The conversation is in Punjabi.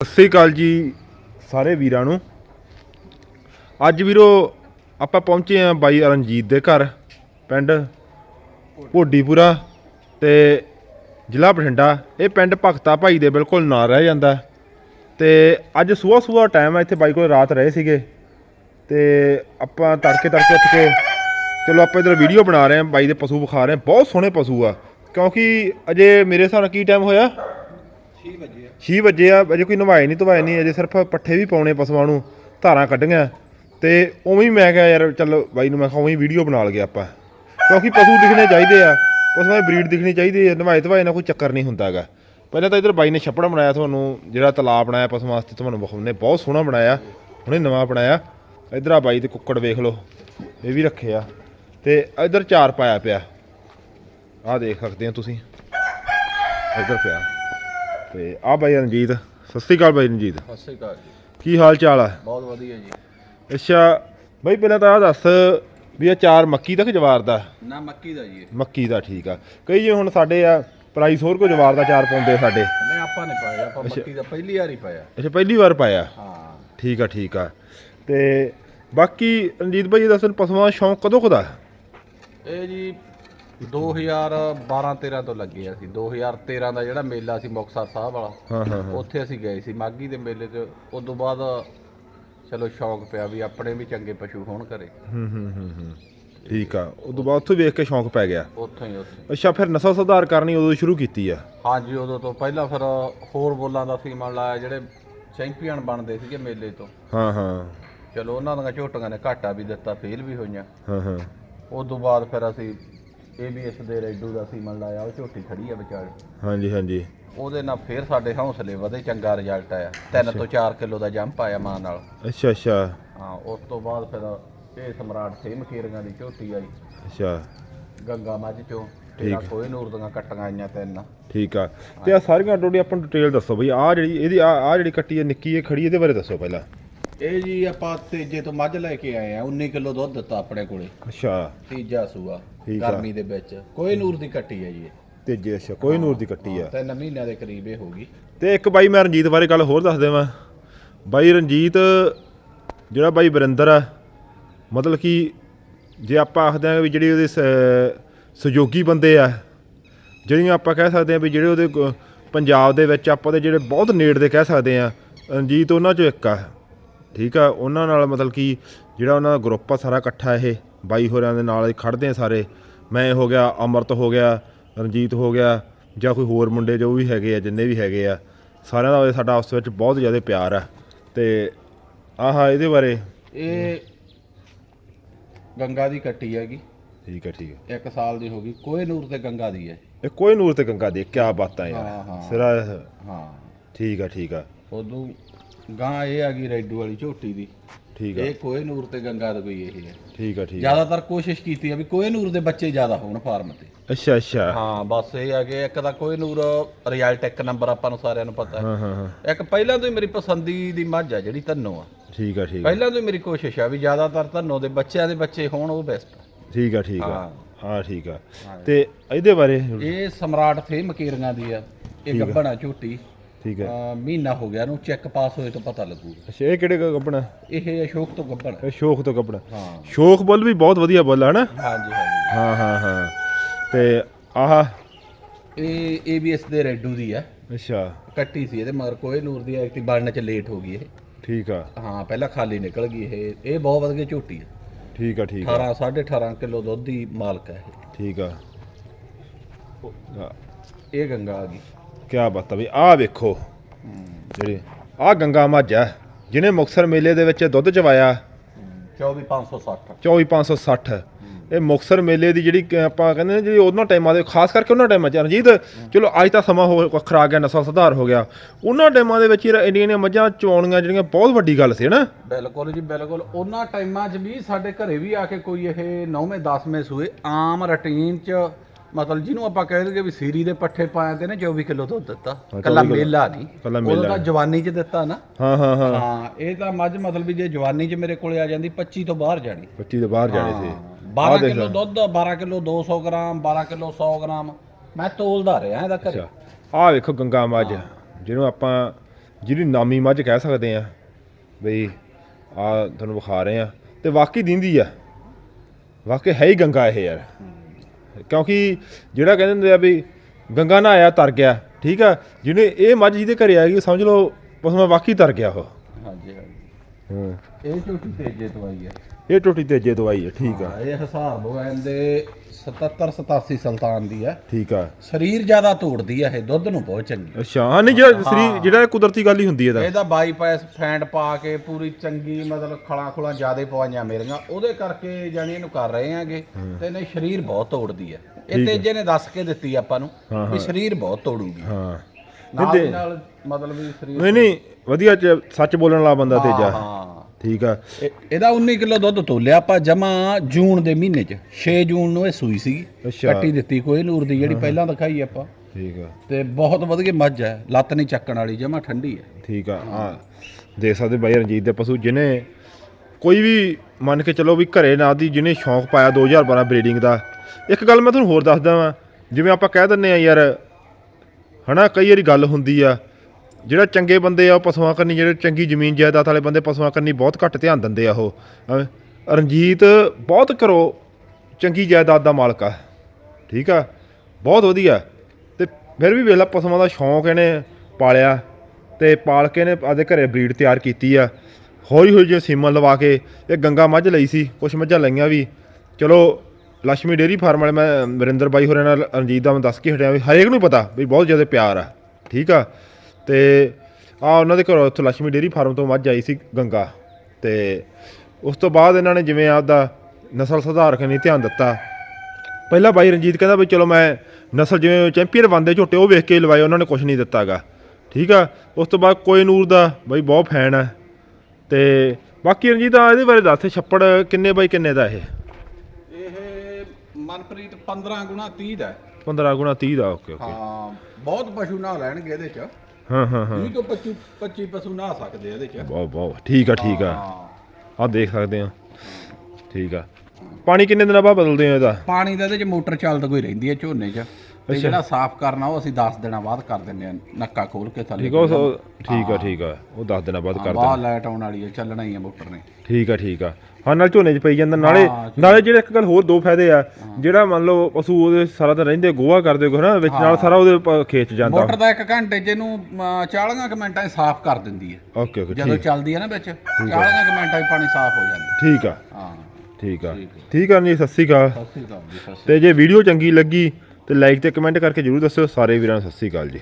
ਸਤਿ ਸ੍ਰੀ ਅਕਾਲ ਜੀ ਸਾਰੇ ਵੀਰਾਂ ਨੂੰ। ਅੱਜ ਵੀਰੋ ਆਪਾਂ ਪਹੁੰਚੇ ਆਂ ਬਾਈ ਰਣਜੀਤ ਦੇ ਘਰ, ਪਿੰਡ ਭੋਡੀਪੁਰਾ ਤੇ ਜ਼ਿਲ੍ਹਾ ਬਠਿੰਡਾ। ਇਹ ਪਿੰਡ ਭਗਤਾ ਭਾਈ ਦੇ ਬਿਲਕੁਲ ਨਾਲ ਰਹਿ ਜਾਂਦਾ ਤੇ ਅੱਜ ਸਵੇਰ ਸਵੇਰ ਟਾਈਮ ਆ, ਇੱਥੇ ਬਾਈ ਕੋਲ ਰਾਤ ਰਹੇ ਸੀਗੇ। ਤੇ ਆਪਾਂ ਤੜਕੇ ਤੜਕੇ ਉੱਠ ਕੇ, ਚਲੋ ਆਪਾਂ ਇਧਰ ਵੀਡੀਓ ਬਣਾ ਰਹੇ ਆਂ ਬਾਈ ਦੇ ਪਸ਼ੂ ਵਿਖਾ ਰਹੇ ਆਂ ਬਹੁਤ ਸੋਹਣੇ ਪਸ਼ੂ ਆ। ਕਿਉਂਕਿ ਅਜੇ ਮੇਰੇ ਹਿਸਾਬ ਨਾਲ ਕੀ ਟਾਈਮ ਹੋਇਆ? 6 ਵਜੇ ਆ। ਅਜੇ ਕੋਈ ਨਵਾਏ ਨਹੀਂ ਧਵਾਏ ਨਹੀਂ, ਅਜੇ ਸਿਰਫ ਪੱਠੇ ਵੀ ਪਾਉਣੇ ਪਸ਼ੂਆਂ ਨੂੰ, ਧਾਰਾਂ ਕੱਢੀਆਂ। ਤੇ ਉਵੇਂ ਹੀ ਮੈਂ ਕਿਹਾ ਯਾਰ, ਚੱਲ ਬਾਈ ਨੂੰ ਮੈਂ ਕਿਹਾ ਉਵੇਂ ਵੀਡੀਓ ਬਣਾ ਲਗੇ ਆਪਾਂ। ਕਿਉਂਕਿ ਪਸ਼ੂ ਦਿਖਣੇ ਚਾਹੀਦੇ ਆ, ਪਸ਼ੂਆਂ ਦੀ ਬਰੀਡ ਦਿਖਣੀ ਚਾਹੀਦੀ ਹੈ ਨਵਾਏ ਧਵਾਏ ਨਾਲ ਕੋਈ ਚੱਕਰ ਨਹੀਂ ਹੁੰਦਾਗਾ ਪਹਿਲਾਂ ਤਾਂ ਇਧਰ ਬਾਈ ਨੇ ਛੱਪੜ ਬਣਾਇਆ ਤੁਹਾਨੂੰ, ਜਿਹੜਾ ਤਲਾਬ ਬਣਾਇਆ ਪਸ਼ੂਆਂ ਵਾਸਤੇ ਤੁਹਾਨੂੰ ਵਿਖਾਉਂਦੇ ਬਹੁਤ ਸੋਹਣਾ ਬਣਾਇਆ, ਹੁਣੇ ਨਵਾਂ ਬਣਾਇਆ। ਇਧਰ ਆ ਬਾਈ ਦੇ ਕੁੱਕੜ ਵੇਖ ਲਓ, ਇਹ ਵੀ ਰੱਖੇ ਆ। ਤੇ ਇਧਰ ਚਾਰ ਪਾਇਆ ਪਿਆ। ਆਹ ਦੇਖ ਸਕਦੇ ਹੋ ਤੁਸੀਂ, ਇਧਰ ਪਿਆ। ਤੇ ਆ ਬਾਈ ਰਣਜੀਤ ਸਤਿ ਸ੍ਰੀ ਅਕਾਲ ਬਾਈ ਰਣਜੀਤ। ਸਤਿ ਸ਼੍ਰੀ ਅਕਾਲ ਜੀ। ਕੀ ਹਾਲ ਚਾਲ ਆ? ਬਹੁਤ ਵਧੀਆ ਜੀ। ਅੱਛਾ ਬਾਈ ਪਹਿਲਾਂ ਤਾਂ ਆ ਦੱਸ ਵੀ ਇਹ ਚਾਰ ਮੱਕੀ ਤੱਕ ਜਵਾਰ ਦਾ? ਨਾ ਮੱਕੀ ਦਾ ਜੀ ਇਹ। ਮੱਕੀ ਦਾ ਠੀਕ ਆ। ਕਈ ਜੇ ਹੁਣ ਸਾਡੇ ਆ ਪ੍ਰਾਈਸ ਹੋਰ ਕੋ ਜਵਾਰ ਦਾ ਚਾਰ ਪਾਉਂਦੇ ਸਾਡੇ। ਨਹੀਂ ਆਪਾਂ ਨੇ ਪਾਇਆ ਆਪਾਂ ਮੱਕੀ ਦਾ ਪਹਿਲੀ ਵਾਰ ਹੀ ਪਾਇਆ। ਅੱਛਾ ਪਹਿਲੀ ਵਾਰ ਪਾਇਆ? ਹਾਂ। ਠੀਕ ਆ ਠੀਕ ਆ। ਤੇ ਬਾਕੀ ਰਣਜੀਤ ਇਹ ਦੱਸਣ ਪਸ਼ੂਆਂ ਦਾ ਸ਼ੌਂਕ ਕਦੋਂ ਕਦਾ ਇਹ ਜੀ 2012 13 ਤੋਂ ਲੱਗੇ ਅਸੀਂ। 2013 ਦਾ ਜਿਹੜਾ ਮੇਲਾ ਸੀ ਮੁਕਤਸਰ ਸਾਹਿਬ ਵਾਲਾ ਹਾਂ ਹਾਂ ਹਾਂ। ਉੱਥੇ ਅਸੀਂ ਗਏ ਸੀ ਮਾਗੀ ਦੇ ਮੇਲੇ 'ਚ। ਉਸ ਤੋਂ ਬਾਅਦ ਚਲੋ ਸ਼ੌਕ ਪਿਆ ਵੀ ਆਪਣੇ ਵੀ ਚੰਗੇ ਪਸ਼ੂ ਹੋਣ ਘਰੇ। ਹੂੰ ਹੂੰ ਹੂੰ ਹੂੰ। ਠੀਕ ਆ। ਉਦੋਂ ਬਾਅਦ ਉੱਥੋਂ ਵੇਖ ਕੇ ਸ਼ੌਂਕ ਪੈ ਗਿਆ। ਉੱਥੋਂ ਹੀ ਉੱਥੇ ਅੱਛਾ ਫਿਰ ਨਸਲ ਸੁਧਾਰ ਕਰਨੀ ਉਦੋਂ ਸ਼ੁਰੂ ਕੀਤੀ ਆ? ਹਾਂਜੀ ਉਦੋਂ ਤੋਂ ਪਹਿਲਾਂ ਫਿਰ ਹੋਰ ਬੋਲਾਂ ਦਾ ਸੀਮਨ ਲਾਇਆ ਜਿਹੜੇ ਚੈਂਪੀਅਨ ਬਣਦੇ ਸੀਗੇ ਮੇਲੇ ਤੋਂ। ਹਾਂ ਹਾਂ। ਚਲੋ ਉਹਨਾਂ ਦੀਆਂ ਝੋਟੀਆਂ ਨੇ ਘਾਟਾ ਵੀ ਦਿੱਤਾ ਫੇਲ ਵੀ ਹੋਈਆਂ। ਹਾਂ ਹਾਂ। ਉਸ ਤੋਂ ਬਾਅਦ ਫਿਰ ਅਸੀਂ ਏਬੀਐਸ ਦੇ ਰੈਡੂ ਦਾ ਸੀਮਨ ਲਾਇਆ ਉਹ ਝੋਟੀ ਖੜੀ ਆ ਵਿਚਾਲੇ ਹਾਂਜੀ ਹਾਂਜੀ। ਉਹਦੇ ਨਾਲ ਫਿਰ ਸਾਡੇ ਹੌਸਲੇ ਵਧੇ ਚੰਗਾ ਰਿਜ਼ਲਟ ਆਇਆ। 3 ਤੋਂ 4 ਕਿਲੋ ਦਾ ਜੰਪ ਆਇਆ ਮਾਂ ਨਾਲ। ਅੱਛਾ ਅੱਛਾ। ਹਾਂ ਉਸ ਤੋਂ ਬਾਅਦ ਫਿਰ ਇਹ ਸਮਰਾਟ ਸੇਮ ਕੀਰੀਆਂ ਦੀ ਝੋਟੀ ਆਈ। ਅੱਛਾ। ਗੰਗਾ ਮੱਝ ਚੋਂ। ਤੇਰਾ ਕੋਈ ਨੂਰ ਦੀਆਂ ਕੱਟੀਆਂ ਆਈਆਂ ਤਿੰਨ। ਠੀਕ ਆ। ਤੇ ਆ ਸਾਰੀਆਂ ਡੋਡੀ ਆਪਾਂ ਡਿਟੇਲ ਦੱਸੋ ਬਈ ਆ ਜਿਹੜੀ ਇਹਦੀ ਆ ਆ ਜਿਹੜੀ ਕੱਟੀ ਹੈ ਨਿੱਕੀ ਇਹ ਖੜੀ ਇਹਦੇ ਬਾਰੇ ਦੱਸੋ ਪਹਿਲਾਂ। ਇਹ ਜੀ ਆਪਾਂ ਤੇਜੇ ਤੋਂ ਮੱਝ ਲੈ ਕੇ ਆਏ ਆ 19 ਕਿਲੋ ਦੁੱਧ ਦਿੱਤਾ ਆਪਣੇ ਕੋਲੇ। ਅੱਛਾ। ਤੀਜਾ ਸੂਆ। ਠੀਕ ਆ। ਗਰਮੀ ਦੇ ਵਿੱਚ। ਕੋਈ ਨੂਰ ਦੀ ਕੱਟੀ ਹੈ ਜੀ ਇਹ। ਤੇਜੇ ਅੱਛਾ ਕੋਈ ਨੂਰ ਦੀ ਕੱਟੀ ਆ ਤਿੰਨ ਮਹੀਨਿਆਂ ਦੇ ਕਰੀਬ ਇਹ ਹੋਗੀ ਤੇ ਇੱਕ ਬਾਈ ਮੈਂ ਰਣਜੀਤ ਬਾਰੇ ਗੱਲ ਹੋਰ ਦੱਸ ਦੇਵਾਂ। ਬਾਈ ਰਣਜੀਤ ਜਿਹੜਾ ਬਾਈ ਵਰਿੰਦਰ ਆ ਮਤਲਬ ਕਿ ਜੇ ਆਪਾਂ ਆਖਦੇ ਆ ਵੀ ਜਿਹੜੀ ਉਹਦੇ ਸ- ਸਹਿਯੋਗੀ ਬੰਦੇ ਆ ਜਿਹੜੀਆਂ ਆਪਾਂ ਕਹਿ ਸਕਦੇ ਆ ਵੀ ਜਿਹੜੇ ਉਹਦੇ ਕ- ਪੰਜਾਬ ਦੇ ਵਿੱਚ ਆਪਾਂ ਦੇ ਜਿਹੜੇ ਬਹੁਤ ਨੇੜ ਦੇ ਕਹਿ ਸਕਦੇ ਆ ਰਣਜੀਤ ਉਹਨਾਂ ਚੋਂ ਇੱਕ ਆ। ਠੀਕ ਆ ਉਹਨਾਂ ਨਾਲ ਮਤਲਬ ਕਿ ਜਿਹੜਾ ਉਹਨਾਂ ਦਾ ਗਰੁੱਪ ਆ ਸਾਰਾ ਇਕੱਠਾ ਇਹ। ਬਾਈ ਹੋਰਾਂ ਦੇ ਨਾਲ ਖੜਦੇ ਆ ਸਾਰੇ। ਮੈਂ ਹੋ ਗਿਆ ਅਮਰਤ ਹੋ ਗਿਆ ਰਣਜੀਤ ਹੋ ਗਿਆ ਜਾਂ ਕੋਈ ਹੋਰ ਮੁੰਡੇ ਜੋ ਵੀ ਹੈਗੇ ਆ ਜਿੰਨੇ ਵੀ ਹੈਗੇ ਆ ਸਾਰਿਆਂ ਦਾ ਸਾਡਾ ਆਪਸ ਵਿੱਚ ਬਹੁਤ ਜ਼ਿਆਦਾ ਪਿਆਰ ਆ। ਤੇ ਆਹ ਇਹਦੇ ਬਾਰੇ? ਇਹ ਗੰਗਾ ਦੀ ਕੱਟੀ ਹੈਗੀ। ਠੀਕ ਹੈ ਠੀਕ ਹੈ ਇੱਕ ਸਾਲ ਦੀ ਹੋ ਗਈ। ਕੋਏ ਨੂਰ ਤੇ ਗੰਗਾ ਦੀ ਹੈ। ਇਹ ਕੋਈ ਨੂਰ ਤੇ ਗੰਗਾ ਦੇ ਕੀ ਬਾਤਾਂ ਹਾਂ, ਯਾਰ। ਸਿਰਾ ਹਾਂ। ਠੀਕ ਆ ਠੀਕ ਆ। ਉਦੋਂ ਗਾਂ ਇਹ ਆ ਗਈ ਰੈਡੂ ਵਾਲੀ ਝੋਟੀ ਦੀ। ਠੀਕ ਆ। ਇਹ ਕੋਏ ਨੂਰ ਤੇ ਗੰਗਾ ਦਾ ਇਹ। ਹੈ ਠੀਕ ਆ ਠੀਕ ਆ। ਜ਼ਿਆਦਾਤਰ ਕੋਸ਼ਿਸ਼ ਕੀਤੀ ਆ ਵੀ ਕੋਏ ਨੂਰ ਦੇ ਬੱਚੇ ਜ਼ਿਆਦਾ ਹੋਣ ਫਾਰਮ ਤੇ। ਅੱਛਾ ਅੱਛਾ। ਹਾਂ ਬਸ ਇਹ ਆ ਕਿ ਇੱਕ ਦਾ ਕੋਏ ਨੂਰ ਰਿਜ਼ਲਟ ਇੱਕ ਨੰਬਰ ਆਪਾਂ ਨੂੰ ਸਾਰਿਆਂ ਨੂੰ ਪਤਾ। ਹੈ ਹਾਂ ਹਾਂ। ਇੱਕ ਪਹਿਲਾਂ ਤੋਂ ਹੀ ਮੇਰੀ ਪਸੰਦੀ ਦੀ ਮੱਝ ਆ ਜਿਹੜੀ ਧੰਨੋ ਆ। ਠੀਕ ਆ ਠੀਕ ਆ। ਪਹਿਲਾਂ ਤੋਂ ਹੀ ਮੇਰੀ ਕੋਸ਼ਿਸ਼ ਆ ਵੀ ਜ਼ਿਆਦਾਤਰ ਧੰਨੋ ਦੇ ਬੱਚਿਆਂ ਦੇ ਬੱਚੇ ਹੋਣ ਉਹ ਬੈਸਟ ਠੀਕ ਆ ਠੀਕ ਆ। ਹਾਂ। ਠੀਕ ਆ। ਤੇ ਇਹਦੇ ਬਾਰੇ ਇਹ ਸਮਰਾਟ ਥੇ ਮਕੀਰੀਆਂ ਦੀ ਆ। ਇਹ ਗੱਬਣਾ ਝੋਟੀ। ਠੀਕ ਹੈ। ਅਹ ਮਹੀਨਾ ਹੋ ਗਿਆ ਨੂੰ ਚੈੱਕ ਪਾਸ ਹੋਏ ਤਾਂ ਪਤਾ ਲੱਗੂਗਾ ਅੱਛਾ ਇਹ ਕਿਹੜੇ ਕੱਪੜਾ? ਇਹ ਅਸ਼ੋਕ ਤੋਂ ਗੱਬਣ ਇਹ ਸ਼ੋਖ ਤੋਂ ਕੱਪੜਾ। ਹਾਂ। ਸ਼ੋਖ ਬੁੱਲ ਵੀ ਬਹੁਤ ਵਧੀਆ ਬੁੱਲ ਹੈ ਨਾ ਹਾਂਜੀ ਹਾਂਜੀ। ਹਾਂ ਹਾਂ ਹਾਂ। ਤੇ ਆਹ ਇਹ ਏਬੀਐਸ ਦੇ ਰੈਡੂ ਦੀ ਆ। ਅੱਛਾ। ਕੱਟੀ ਸੀ ਇਹਦੇ ਮਗਰ ਕੋਈ ਨੂਰ ਦੀ ਐਕਟੀ ਬਣਨ ਚ ਲੇਟ ਹੋ ਗਈ ਇਹ। ਠੀਕ ਆ। ਹਾਂ ਪਹਿਲਾਂ ਖਾਲੀ ਨਿਕਲ ਗਈ ਇਹ। ਇਹ ਬਹੁਤ ਵਧੀਆ ਝੋਟੀ ਆ। ਠੀਕ ਆ ਠੀਕ ਆ। 18 18.5 ਕਿਲੋ ਦੁੱਧ ਦੀ ਮਾਲਕ ਹੈ ਠੀਕ ਆ। ਇਹ ਇਹ ਗੰਗਾ ਆ ਗਈ। ਕੀ ਬਾਤ ਆ ਵੀ ਆਹ ਵੇਖੋ। ਜਿਹੜੇ ਆਹ ਗੰਗਾ ਮੱਝ ਆ ਜਿਹਨੇ ਮੁਕਸਰ ਮੇਲੇ ਦੇ ਵਿੱਚ ਦੁੱਧ ਚਵਾਇਆ। 24560 24560 ਇਹ ਮੁਕਸਰ ਮੇਲੇ ਦੀ ਜਿਹੜੀ ਆਪਾਂ ਕਹਿੰਦੇ ਨੇ ਜਿਹੜੀ ਉਹਨਾਂ ਟਾਈਮਾਂ ਦੇ ਖਾਸ ਕਰਕੇ ਉਹਨਾਂ ਟਾਈਮਾਂ 'ਚ ਰਣਜੀਤ ਚਲੋ ਅੱਜ ਤਾਂ ਸਮਾਂ ਹੋ ਵੱਖਰਾ ਆ ਗਿਆ ਨਸਲ ਸੁਧਾਰ ਹੋ ਗਿਆ। ਉਹਨਾਂ ਟਾਈਮਾਂ ਦੇ ਵਿੱਚ ਹੀ ਇੰਡੀਆਂ ਦੀਆਂ ਮੱਝਾਂ ਚਵਾਉਣੀਆਂ ਜਿਹੜੀਆਂ ਬਹੁਤ ਵੱਡੀ ਗੱਲ ਸੀ ਨਾ? ਬਿਲਕੁਲ ਜੀ ਬਿਲਕੁਲ। ਉਹਨਾਂ ਟਾਈਮਾਂ 'ਚ ਵੀ ਸਾਡੇ ਘਰੇ ਵੀ ਆ ਕੇ ਕੋਈ ਇਹ 9ਵੇਂ 10ਵੇਂ ਸੂਏ ਆਮ ਰੁਟੀਨ 'ਚ ਮਤਲਬ ਜਿਹਨੂੰ ਆਪਾਂ ਕਹਿ ਦਈਏ ਵੀ ਸੀਰੀ ਦੇ ਪੱਠੇ ਪਾਏ ਤੇ ਨੇ 24 ਕਿਲੋ ਦੁੱਧ ਦਿੱਤਾ ਕੱਲਾ ਮੇਲਾ ਨਹੀਂ ਕੱਲਾ ਤਾਂ ਜਵਾਨੀ 'ਚ ਦਿੱਤਾ ਨਾ। ਹਾਂ ਹਾਂ ਹਾਂ। ਹਾਂ ਇਹ ਤਾਂ ਮੱਝ ਮਤਲਬ ਵੀ ਜੇ ਜਵਾਨੀ 'ਚ ਮੇਰੇ ਕੋਲੇ ਆ ਜਾਂਦੀ 25 ਤੋਂ ਬਾਹਰ ਜਾਣੀ। 25 ਦੇ ਬਾਹਰ ਜਾਣੇ ਸੀ। 12 ਕਿਲੋ ਦੁੱਧ 12 ਕਿਲੋ 200 ਗ੍ਰਾਮ 12 ਕਿਲੋ 100 ਗ੍ਰਾਮ। ਮੈਂ ਤੋਲਦਾ ਰਿਹਾ ਇਹਦਾ ਘਰੇ। ਆਹ ਵੇਖੋ ਗੰਗਾ ਮੱਝ। ਜਿਹਨੂੰ ਆਪਾਂ ਜਿਹਦੀ ਨਾਮੀ ਮੱਝ ਕਹਿ ਸਕਦੇ ਆ ਬਈ ਆ ਤੁਹਾਨੂੰ ਵਿਖਾ ਰਹੇ ਆ ਤੇ ਵਾਕਈ ਦਿੰਦੀ ਆ। ਵਾਕਈ ਹੈ ਹੀ ਗੰਗਾ ਇਹ ਯਾਰ। ਕਿਉਂਕਿ ਜਿਹੜਾ ਕਹਿੰਦੇ ਹੁੰਦੇ ਆ ਵੀ ਗੰਗਾ ਨਾ ਆਇਆ ਤਰ ਗਿਆ ਠੀਕ ਆ? ਜਿਹਨੇ ਇਹ ਮੱਝ ਜਿਹਦੇ ਘਰੇ ਆ ਗਈ ਸਮਝ ਲਓ ਪਸਮਾ ਵਾਕਈ ਤਰ ਗਿਆ ਉਹ। ਹਾਂਜੀ ਹਾਂਜੀ। ਹੂੰ। ਇਹ ਝੋਟੀ ਤੇਜੇ ਤੋਂ ਆਈ ਹੈ। ਇਹ ਟੋਟੀ ਤੇਜੇ ਦਵਾਈ ਹੈ ਠੀਕ ਆ। ਇਹ ਹਿਸਾਬ ਹੋ ਜਾਂਦੇ 77 87 ਸੁਲਤਾਨ ਦੀ ਹੈ ਠੀਕ ਆ। ਸਰੀਰ ਜ਼ਿਆਦਾ ਤੋੜਦੀ ਹੈ ਇਹ ਦੁੱਧ ਨੂੰ ਬਹੁਤ ਚੰਗੀ। ਅੱਛਾ ਹਾਂ ਨਹੀਂ ਜਿਹੜਾ ਸਰੀਰ ਜਿਹੜਾ ਇਹ ਕੁਦਰਤੀ ਗੱਲ ਹੀ ਹੁੰਦੀ ਹੈ ਇਹਦਾ। ਇਹਦਾ ਬਾਈਪਾਸ ਫੈਂਡ ਪਾ ਕੇ ਪੂਰੀ ਚੰਗੀ ਮਤਲਬ ਖਲਾਂ ਖੁਲਾਂ ਜ਼ਿਆਦੇ ਪਵਾਈਆਂ ਮੇਰੀਆਂ। ਉਹਦੇ ਕਰਕੇ ਜਾਨੀ ਇਹਨੂੰ ਕਰ ਰਹੇ ਆਂਗੇ ਤੇ ਇਹਨੇ ਸਰੀਰ ਬਹੁਤ ਤੋੜਦੀ ਹੈ ਇਹ ਤੇਜੇ ਨੇ ਦੱਸ ਕੇ ਦਿੱਤੀ ਆਪਾਂ ਨੂੰ ਵੀ ਸਰੀਰ ਬਹੁਤ ਤੋੜੂਗੀ ਹਾਂ। ਨਾਲ ਦੀ ਨਾਲ ਮਤਲਬ ਵੀ ਸਰੀਰ ਨਹੀਂ ਨਹੀਂ ਵਧੀਆ ਚ ਸੱਚ ਬੋਲਣ ਵਾਲਾ ਬੰਦਾ ਤੇਜਾ। ਹਾਂ। ਠੀਕ ਆ। ਇਹ- ਇਹਦਾ 19 ਕਿਲੋ ਦੁੱਧ ਤੋਲਿਆ ਆਪਾਂ ਜਮਾ ਜੂਨ ਦੇ ਮਹੀਨੇ ਚ। 6 ਜੂਨ ਨੂੰ ਇਹ ਸੂਈ ਸੀਗੀ। ਅੱਛਾ। ਕੱਟੀ ਦਿੱਤੀ ਕੋਈ ਨੂਰ ਦੀ ਜਿਹੜੀ ਪਹਿਲਾਂ ਦਿਖਾਈ ਆਪਾਂ। ਠੀਕ ਆ। ਤੇ ਬਹੁਤ ਵਧੀਆ ਮੱਝ ਹੈ। ਲੱਤ ਨਹੀਂ ਚੱਕਣ ਵਾਲੀ ਜਮਾ ਠੰਡੀ ਹੈ। ਠੀਕ ਆ ਹਾਂ। ਦੇਖ ਸਕਦੇ ਬਾਈ ਰਣਜੀਤ ਦੇ ਪਸ਼ੂ ਜਿਹਨੇ ਕੋਈ ਵੀ ਮੰਨ ਕੇ ਚੱਲੋ ਵੀ ਘਰੇ ਨਾ ਦੀ ਜਿਹਨੇ ਸ਼ੌਂਕ ਪਾਇਆ 2012 ਬਰੀਡਿੰਗ ਦਾ। ਇੱਕ ਗੱਲ ਮੈਂ ਤੁਹਾਨੂੰ ਹੋਰ ਦੱਸਦਾ ਵਾਂ ਜਿਵੇਂ ਆਪਾਂ ਕਹਿ ਦਿੰਨੇ ਆ ਯਾਰ ਹਨਾ ਕਈ ਵਾਰੀ ਗੱਲ ਹੁੰਦੀ ਆ ਜਿਹੜਾ ਚੰਗੇ ਬੰਦੇ ਆ, ਉਹ ਪਸ਼ੂਆਂ ਕਰਨੀ ਜਿਹੜੇ ਚੰਗੀ ਜ਼ਮੀਨ ਜਾਇਦਾਦ ਵਾਲੇ ਬੰਦੇ ਪਸ਼ੂਆਂ ਕਰਨੀ ਬਹੁਤ ਘੱਟ ਧਿਆਨ ਦਿੰਦੇ ਆ ਉਹ। ਰਣਜੀਤ ਬਹੁਤ ਕਰੋ ਚੰਗੀ ਜਾਇਦਾਦ ਦਾ ਮਾਲਕ ਆ। ਠੀਕ ਆ? ਬਹੁਤ ਵਧੀਆ। ਤੇ ਫਿਰ ਵੀ ਵੇਖ ਲਾ, ਪਸ਼ੂਆਂ ਦਾ ਸ਼ੌਂਕ ਇਹਨੇ ਪਾਲਿਆ ਤੇ ਪਾਲ ਕੇ ਇਹਨੇ ਆਪਦੇ ਘਰੇ ਬਰੀਡ ਤਿਆਰ ਕੀਤੀ ਆ। ਹੌਲੀ ਹੌਲੀ ਜਿਵੇਂ ਸੀਮਨ ਲਵਾ ਕੇ ਇਹ ਗੰਗਾ ਮੱਝ ਲਈ ਸੀ, ਕੁਛ ਮੱਝਾਂ ਲਈਆਂ ਵੀ। ਚਲੋ ਲక్ష్ਮੀ ਡੇਰੀ ਫਾਰਮ ਵਾਲੇ ਮੈਂ ਵਰਿੰਦਰ ਬਾਈ ਹੋਰਾਂ ਨਾਲ ਰਣਜੀਤ ਦਾ ਮੈਂ ਦੱਸ ਕੇ ਹਟਿਆ ਵੀ ਹਰੇਕ ਨੂੰ ਪਤਾ ਵੀ ਬਹੁਤ ਜ਼ਿਆਦਾ ਪਿਆਰ ਆ। ਠੀਕ ਆ? ਤੇ ਆ ਉਹਨਾਂ ਦੇ ਘਰੋਂ ਉੱਥੋਂ ਲక్ష్ਮੀ ਡੇਰੀ ਫਾਰਮ ਤੋਂ ਮੱਝ ਆਈ ਸੀ ਗੰਗਾ ਤੇ ਉਸ ਤੋਂ ਬਾਅਦ ਇਹਨਾਂ ਨੇ ਜਿਵੇਂ ਆਪਦਾ ਨਸਲ ਸੁਧਾਰ ਕਰਨੀ ਧਿਆਨ ਦਿੱਤਾ। ਪਹਿਲਾਂ ਬਾਈ ਰਣਜੀਤ ਕਹਿੰਦਾ ਵੀ ਚਲੋ ਮੈਂ ਨਸਲ ਜਿਵੇਂ ਚੈਂਪੀਅਨ ਬੰਦੇ ਝੋਟੇ ਉਹ ਵੇਖ ਕੇ ਲਵਾਏ ਉਹਨਾਂ ਨੇ ਕੁਝ ਨਹੀਂ ਦਿੱਤਾਗਾ। ਠੀਕ ਆ? ਉਸ ਤੋਂ ਬਾਅਦ ਕੋਈ ਨੂਰ ਦਾ ਬਾਈ ਬਹੁਤ ਫੈਨ ਆ। ਤੇ ਬਾਕੀ ਰਣਜੀਤ ਆ ਇਹਦੇ ਬਾਰੇ ਦੱਸ ਛੱਪੜ ਕਿੰਨੇ ਬਾਈ ਕਿੰਨੇ ਦਾ ਇਹ? ਇਹ ਮਨਪ੍ਰੀਤ 15 ਗੁਣਾ 30 ਦਾ ਹੈ। 15 ਗੁਣਾ 30 ਦਾ ਓਕੇ ਓਕੇ। ਹਾਂ ਬਹੁਤ ਪਸ਼ੂ ਨਾ ਲੈਣਗੇ ਇਹਦੇ ਚ। ਹਾਂ ਹਾਂ ਹਾਂ। 20 ਤੋਂ 25 25 ਪਸ਼ੂ ਨਾ ਸਕਦੇ ਇਹਦੇ ਚ। ਬਹੁਤ ਬਹੁਤ ਠੀਕ ਆ ਠੀਕ ਆ। ਹਾਂ। ਆ ਦੇਖ ਸਕਦੇ ਆ। ਠੀਕ ਆ। ਪਾਣੀ ਕਿੰਨੇ ਦਿਨਾਂ ਬਾਅਦ ਬਦਲਦੇ ਆ ਇਹਦਾ? ਪਾਣੀ ਦਾ ਇਹਦੇ ਚ ਮੋਟਰ ਚੱਲਦਾ ਕੋਈ ਰਹਿੰਦੀ ਹੈ ਝੋਨੇ ਚ। ਤੇ ਜਿਹੜਾ ਸਾਫ਼ ਕਰਨਾ ਉਹ ਅਸੀਂ 10 ਦਿਨਾਂ ਬਾਅਦ ਕਰ ਦਿੰਦੇ ਆ ਨੱਕਾ ਖੋਲ ਕੇ ਥੱਲੇ ਠੀਕ ਆ ਉਹ ਠੀਕ ਆ ਠੀਕ ਆ ਉਹ 10 ਦਿਨਾਂ ਬਾਅਦ ਕਰ ਬਾਹਰ ਲਾਈਟ ਆਉਣ ਵਾਲੀ ਹੈ ਚੱਲਣਾ ਹੀ ਹੈ ਮੋਟਰ ਨੇ। ਠੀਕ ਆ ਠੀਕ ਆ। ਹਾਂ ਨਾਲ ਝੋਨੇ 'ਚ ਪਈ ਜਾਂਦਾ ਨਾਲੇ ਹਾਂ, ਨਾਲੇ ਜਿਹੜੇ ਇੱਕ ਗੱਲ ਹੋਰ ਦੋ ਫਾਇਦੇ ਆ ਜਿਹੜਾ ਮੰਨ ਲਓ ਪਸ਼ੂ ਉਹਦੇ ਸਾਰਾ ਦਿਨ ਰਹਿੰਦੇ ਗੋਹਾ ਕਰਦੇ ਕੋ ਨਾ ਵਿੱਚ ਨਾਲ ਸਾਰਾ ਉਹਦੇ ਖੇਤ 'ਚ ਜਾਂਦਾ। ਮੋਟਰ ਦਾ 1 ਘੰਟੇ ਚ ਇਹਨੂੰ 40 ਕੁ ਮਿੰਟਾਂ 'ਚ ਸਾਫ਼ ਕਰ ਦਿੰਦੀ ਹੈ। ਓਕੇ ਓਕੇ ਜਦੋਂ ਚੱਲਦੀ ਹੈ ਨਾ ਵਿੱਚ 40 ਕੁ ਮਿੰਟਾਂ 'ਚ ਪਾਣੀ ਸਾਫ਼ ਹੋ ਜਾਂਦਾ। ਠੀਕ ਆ। ਹਾਂ। ਠੀਕ ਆ। ਠੀਕ ਆ। ਜੀ ਸਤਿ ਸ਼੍ਰੀ ਅਕਾਲ। ਤੇ ਜੇ ਵੀਡੀਓ ਚੰਗੀ ਲੱਗੀ ਤੇ ਲਾਈਕ ਤੇ ਕਮੈਂਟ ਕਰਕੇ ਜਰੂਰ ਦੱਸਿਓ। ਸਾਰੇ ਵੀਰਾਂ ਨੂੰ ਸਤਿ ਸ਼੍ਰੀ ਅਕਾਲ ਜੀ।